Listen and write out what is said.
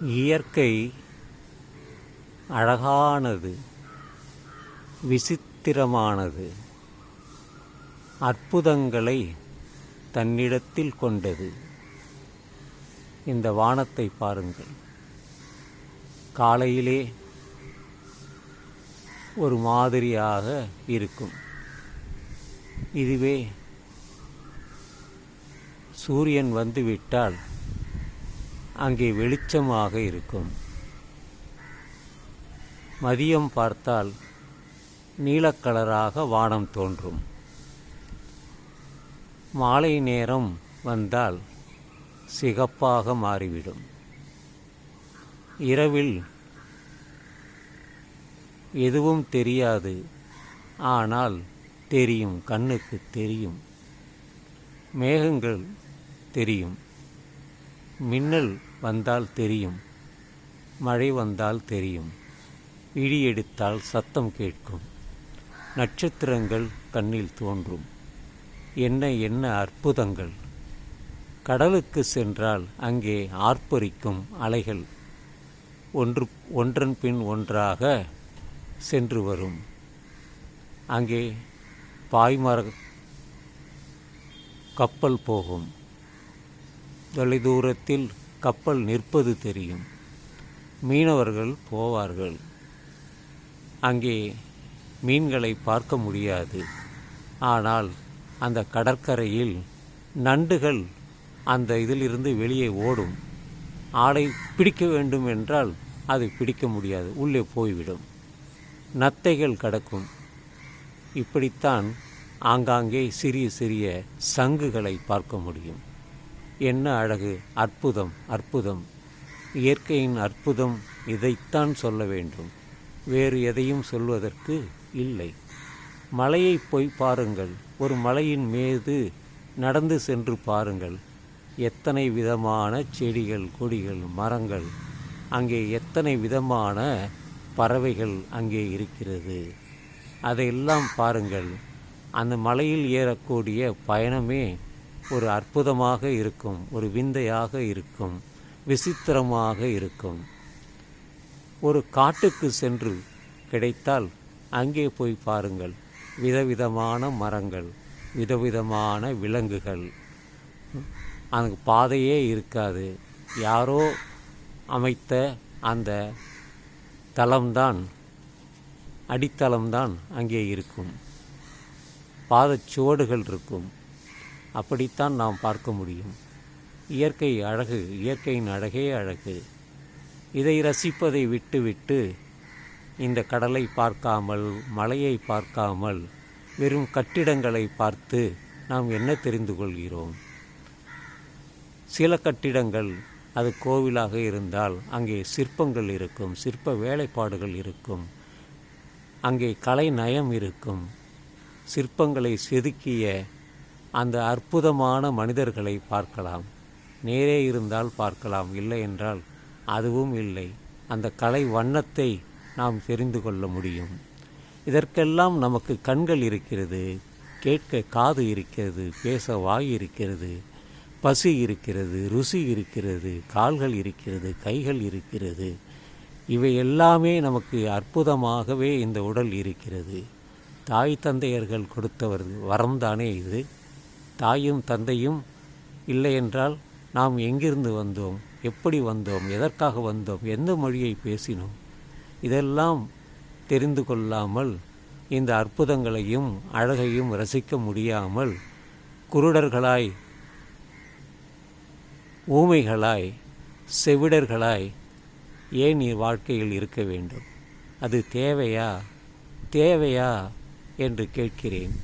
இயற்கை அழகானது விசித்திரமானது அற்புதங்களை தன்னிடத்தில் கொண்டது. இந்த வானத்தை பாருங்கள். காலையிலே ஒரு மாதிரியாக இருக்கும். இதுவே சூரியன் வந்துவிட்டால் அங்கே வெளிச்சமாக இருக்கும். மதியம் பார்த்தால் நீலக்கலராக வானம் தோன்றும். மாலை நேரம் வந்தால் சிகப்பாக மாறிவிடும். இரவில் எதுவும் தெரியாது ஆனால் தெரியும் கண்ணுக்கு தெரியும் மேகங்கள் தெரியும். மின்னல் வந்தால் தெரியும் மழை வந்தால் தெரியும் இடி எடுத்தால் சத்தம் கேட்கும் நட்சத்திரங்கள் கண்ணில் தோன்றும். என்ன என்ன அற்புதங்கள்! கடலுக்கு சென்றால் அங்கே ஆர்ப்பரிக்கும் அலைகள் ஒன்று ஒன்றன் பின் ஒன்றாக சென்று வரும். அங்கே பாய்மர கப்பல் போகும். தொலைதூரத்தில் கப்பல் நிற்பது தெரியும். மீனவர்கள் போவார்கள். அங்கே மீன்களை பார்க்க முடியாது. ஆனால் அந்த கடற்கரையில் நண்டுகள் அந்த இதிலிருந்து வெளியே ஓடும். ஆடை பிடிக்க வேண்டும் என்றால் அது பிடிக்க முடியாது. உள்ளே போய்விடும். நத்தைகள் கடக்கும். இப்படித்தான் ஆங்காங்கே சிறிய சிறிய சங்குகளை பார்க்க முடியும். என்ன அழகு? அற்புதம் அற்புதம். இயற்கையின் அற்புதம் இதைத்தான் சொல்ல வேண்டும். வேறு எதையும் சொல்வதற்கு இல்லை. மலையை போய் பாருங்கள். ஒரு மலையின் மீது நடந்து சென்று பாருங்கள். எத்தனை விதமான செடிகள் கொடிகள் மரங்கள். அங்கே எத்தனை விதமான பறவைகள் அங்கே இருக்கிறது. அதையெல்லாம் பாருங்கள். அந்த மலையில் ஏறக்கூடிய பயணமே ஒரு அற்புதமாக இருக்கும் ஒரு விந்தையாக இருக்கும் விசித்திரமாக இருக்கும். ஒரு காட்டுக்கு சென்று கிடைத்தால் அங்கே போய் பாருங்கள். விதவிதமான மரங்கள் விதவிதமான விலங்குகள். அங்கு பாதையே இருக்காது. யாரோ அமைத்த அந்த தளம்தான் அடித்தளம்தான் அங்கே இருக்கும். பாதச்சுவடுகள் இருக்கும். அப்படித்தான் நாம் பார்க்க முடியும். இயற்கை அழகு இயற்கையின் அழகே அழகு. இதை ரசிப்பதை விட்டுவிட்டு இந்த கடலை பார்க்காமல் மலையை பார்க்காமல் வெறும் கட்டிடங்களை பார்த்து நாம் என்ன தெரிந்து கொள்கிறோம்? சில கட்டிடங்கள் அது கோவிலாக இருந்தால் அங்கே சிற்பங்கள் இருக்கும் சிற்ப வேலைப்பாடுகள் இருக்கும். அங்கே கலை நயம் இருக்கும். சிற்பங்களை செதுக்கிய அந்த அற்புதமான மனிதர்களை பார்க்கலாம். நேரே இருந்தால் பார்க்கலாம். இல்லை என்றால் அதுவும் இல்லை. அந்த கலை வண்ணத்தை நாம் தெரிந்து கொள்ள முடியும். இதற்கெல்லாம் நமக்கு கண்கள் இருக்கிறது கேட்க காது இருக்கிறது பேச வாய் இருக்கிறது பசி இருக்கிறது ருசி இருக்கிறது கால்கள் இருக்கிறது கைகள் இருக்கிறது. இவை எல்லாமே நமக்கு அற்புதமாகவே இந்த உடல் இருக்கிறது. தாய் தந்தையர்கள் கொடுத்தவர் வரம்தானே இது? தாயும் தந்தையும் இல்லை என்றால் நாம் எங்கிருந்து வந்தோம்? எப்படி வந்தோம்? எதற்காக வந்தோம்? எந்த மொழியை பேசினோம்? இதெல்லாம் தெரிந்து கொள்ளாமல் இந்த அற்புதங்களையும் அழகையும் ரசிக்க முடியாமல் குருடர்களாய் ஊமைகளாய் செவிடர்களாய் ஏன் நீ வாழ்க்கையில் இருக்க வேண்டும்? அது தேவையா? தேவையா? என்று கேட்கிறேன்.